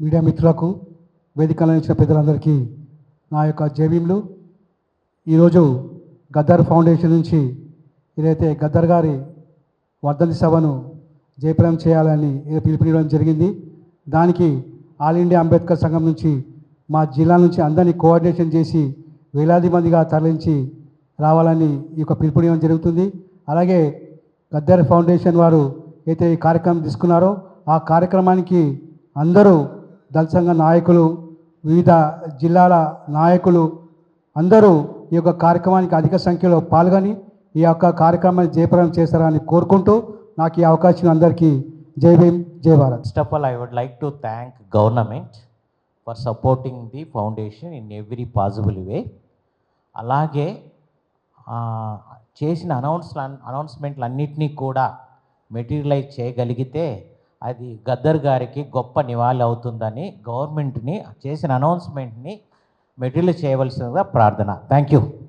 Media మిత్రులకు వేదికలో ఇచ్చిన పెద్దలందరికీ నా యొక్క జేబీంలు ఈరోజు గద్దర్ ఫౌండేషన్ నుంచి ఏదైతే గద్దర్ గారి వర్ధంతి సభను జయప్రదం చేయాలని పిలుపునివ్వడం జరిగింది దానికి ఆల్ ఇండియా అంబేద్కర్ సంఘం నుంచి మా జిల్లా నుంచి అందరినీ కోఆర్డినేషన్ చేసి వేలాది మందిగా తరలించి రావాలని ఈ యొక్క పిలుపునివ్వడం జరుగుతుంది. అలాగే గద్దర్ ఫౌండేషన్ వారు అయితే ఈ కార్యక్రమం తీసుకున్నారో ఆ కార్యక్రమానికి అందరూ దళ సంఘ నాయకులు వివిధ జిల్లాల నాయకులు అందరూ ఈ యొక్క కార్యక్రమానికి అధిక సంఖ్యలో పాల్గొని ఈ యొక్క కార్యక్రమాన్ని జయప్రదం చేస్తారని కోరుకుంటూ నాకు ఈ అవకాశం అందరికీ జై భీమ్ జై Bharat. First of all I would like to thank government for supporting the foundation in every possible way అలాగే చేసిన అనౌన్స్ అనౌన్స్మెంట్లు అన్నిటినీ కూడా మెటీరియలైజ్ చేయగలిగితే అది గద్దర్ గారికి గొప్ప నివాళి అవుతుందని గవర్నమెంట్ని చేసిన అనౌన్స్మెంట్ని మెటీరియల్ చేయవలసిందిగా ప్రార్థన. Thank you